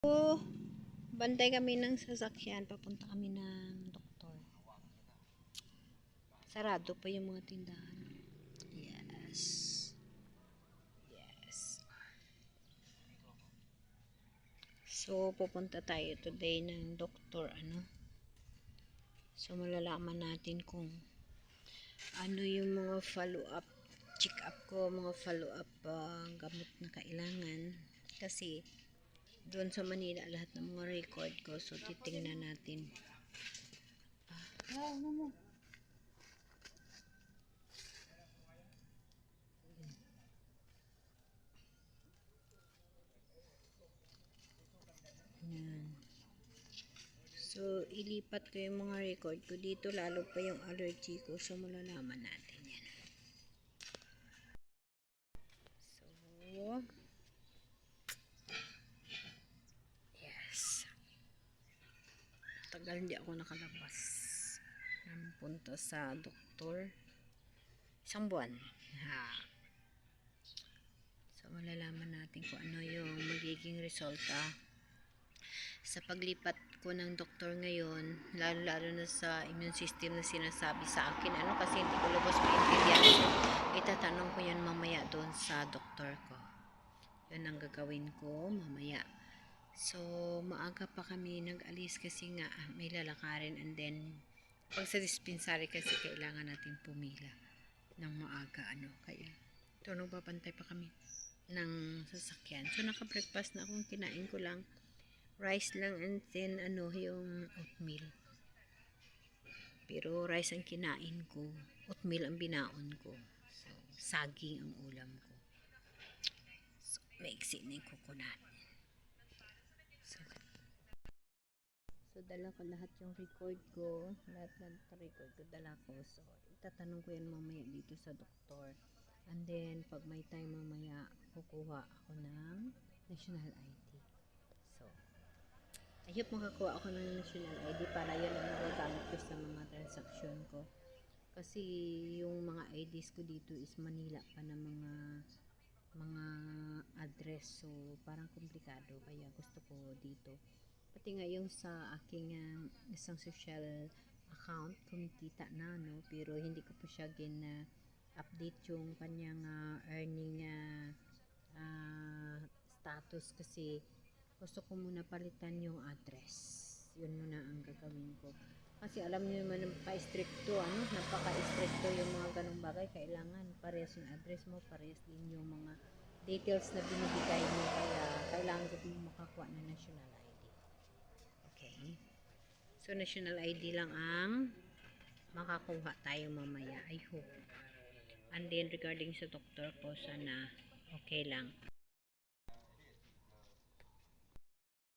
So, bantay kami ng sasakyan. Papunta kami ng doktor. Sarado pa yung mga tindahan. Yes. Yes. So, pupunta tayo today ng doktor, ano. So, malalaman natin kung ano yung mga follow-up check-up ko, mga follow-up ah, gamot na kailangan. Kasi, doon sa Manila, lahat ng mga record ko. So, titingnan natin. Ah, ano mo? Yan. So, ilipat ko yung mga record ko dito, lalo pa yung allergy ko. So, malalaman natin yan. So, yes. Tagal hindi ako nakalabas. Nang punta sa doktor. Isang buwan. Ha. So, malalaman natin kung ano yung magiging resulta sa paglipat ko ng doktor ngayon, lalo-lalo na sa immune system na sinasabi sa akin, ano kasi hindi ko lubos maintindihan. Itatanong ko yan mamaya doon sa doktor ko. Yun ang gagawin ko mamaya. So, maaga pa kami nag-alis kasi nga may lalakarin and then pag sa dispensary kasi kailangan natin pumila ng maaga ano kaya ito nagpapantay pa kami ng sasakyan. So naka-breakfast na akong kinain ko lang rice lang and then ano yung oatmeal. Pero rice ang kinain ko oatmeal ang binaon ko. So saging ang ulam ko. So maiksi na yung coconut so dala ko lahat yung record ko lahat ng record ko dala ko so itatanong ko yan mamaya dito sa doktor and then pag may time mamaya kukuha ako ng national ID so I hope makakuha ako ng national ID para yun ang magagamit ko sa mga transaction ko. Kasi yung mga IDs ko dito is Manila pa na mga mga address. So, parang komplikado. Kaya gusto ko dito. Pati nga yung sa aking ah, isang social account, kumikita na, no? Pero hindi ko pa siya gina update yung kanyang ah, earning ah, ah, status kasi gusto ko muna palitan yung address. Yun muna ang gagawin ko. Kasi alam niyo naman, napaka-stricto, ano? Napaka-stricto yung mga ganong bagay. Kailangan parehas yung address mo, parehas din yung mga details na binibigay mo. Kaya kailangan ko din makakuha ng national ID. So, national ID lang ang makakuha tayo mamaya. I hope. And then, regarding sa doktor ko, sana okay lang.